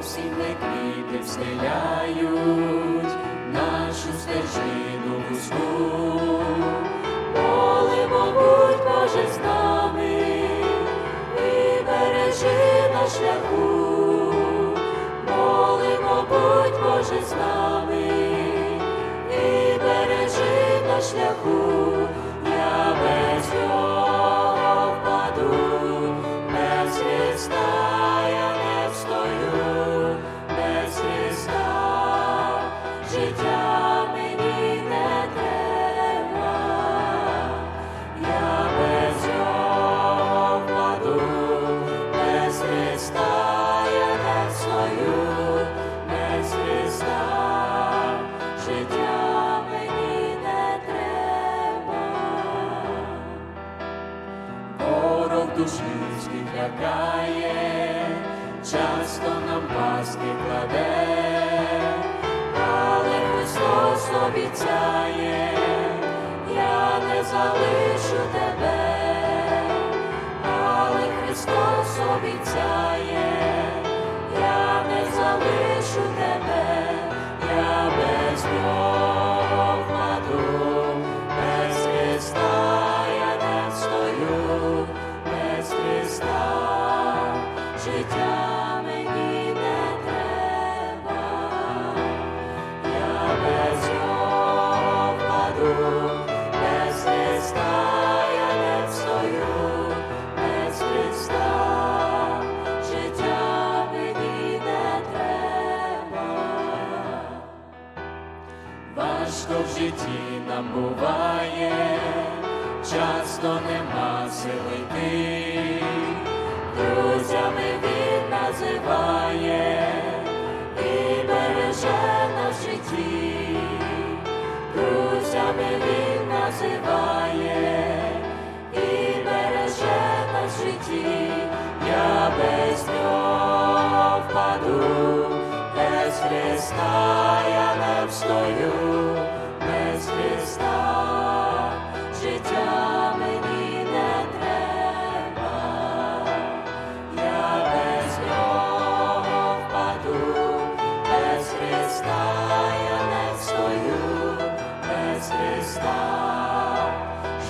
осінні квіти встиляють нашу стежину вузьку. Молимо, будь Боже з нами і бережи на шляху. Молимо, будь Боже з нами душі всіх лякає, часто нам паски кладе, але Христос обіцяє, я не залишу тебе, але Христос обіцяє, Важко в житті нам часто нема сили йти, друзями він називає і береже на житті, друзями він називає і береже на житті, я без нього впаду, без Христа я не встою,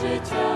życia.